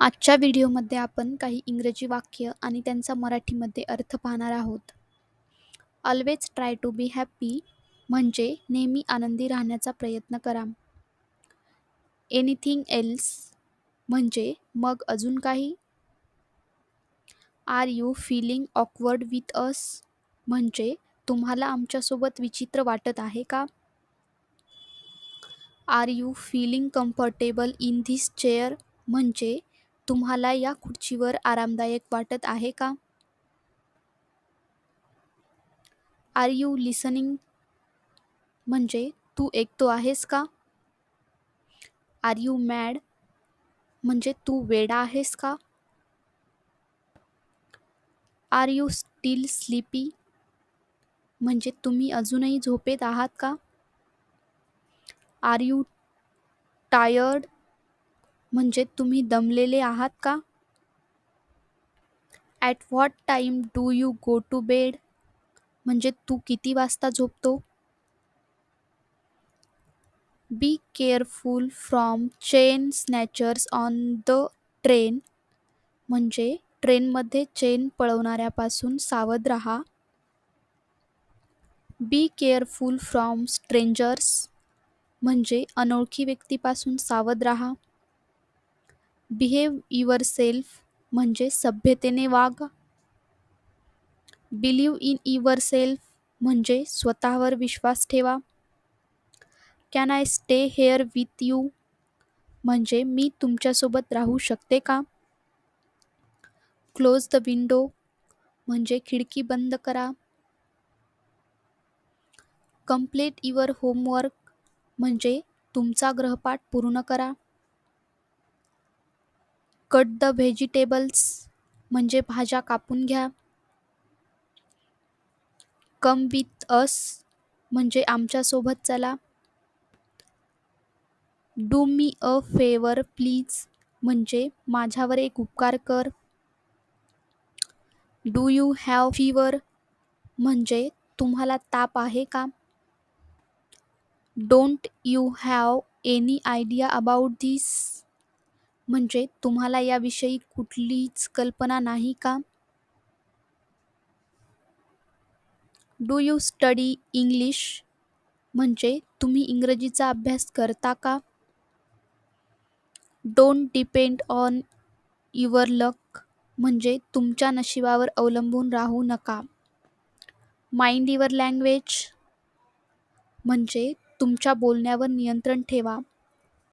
आजच्या व्हिडिओमध्ये आपण काही इंग्रजी वाक्य आणि त्यांचा मराठीमध्ये अर्थ पाहणार आहोत. Always try to be happy म्हणजे नेहमी आनंदी राहण्याचा प्रयत्न करा. एनिथिंग एल्स म्हणजे मग अजून काही? Are you feeling awkward with us म्हणजे तुम्हाला आमच्यासोबत विचित्र वाटत आहे का? Are you feeling comfortable in this chair म्हणजे तुम्हाला या खुर्चीवर आरामदायक वाटत आहे का? आर यू लिसनिंग म्हणजे तू ऐकतो आहेस का? आर यू मॅड म्हणजे तू वेडा आहेस का? आर यू स्टील स्लीपी म्हणजे तुम्ही अजूनही झोपेत आहात का? आर यू टायर्ड म्हणजे तुम्ही दमलेले आहात का? At what time do you go to bed म्हणजे तू किती वाजता झोपतो? Be careful from chain snatchers on the train म्हणजे ट्रेनमध्ये चेन पळवणाऱ्यापासून सावध रहा. बी केअरफुल फ्रॉम स्ट्रेंजर्स म्हणजे अनोळखी व्यक्तीपासून सावध रहा. बिहेव युअर सेल्फ म्हणजे सभ्यतेने वाग. बिलीव इन युअर सेल्फ म्हणजे स्वतःवर विश्वास ठेवा. Can I stay here with you म्हणजे मी तुमच्यासोबत राहू शकते का? क्लोज द विंडो म्हणजे खिडकी बंद करा. कंप्लीट युअर होमवर्क म्हणजे तुमचा ग्रहपाठ पूर्ण करा. कट द व्हेजिटेबल्स म्हणजे भाज्या कापून घ्या. कम विथ अस म्हणजे आमच्यासोबत चला. Do me a favour please म्हणजे माझ्यावर एक उपकार कर. डू यू हॅव फीवर म्हणजे तुम्हाला ताप आहे का? Don't you have any idea about this म्हणजे तुम्हाला याविषयी कुठलीच कल्पना नाही का? डू यू स्टडी इंग्लिश म्हणजे तुम्ही इंग्रजीचा अभ्यास करता का? Don't depend on your luck म्हणजे तुमच्या नशिबावर अवलंबून राहू नका. माइंड युअर लँग्वेज म्हणजे तुमच्या बोलण्यावर नियंत्रण ठेवा.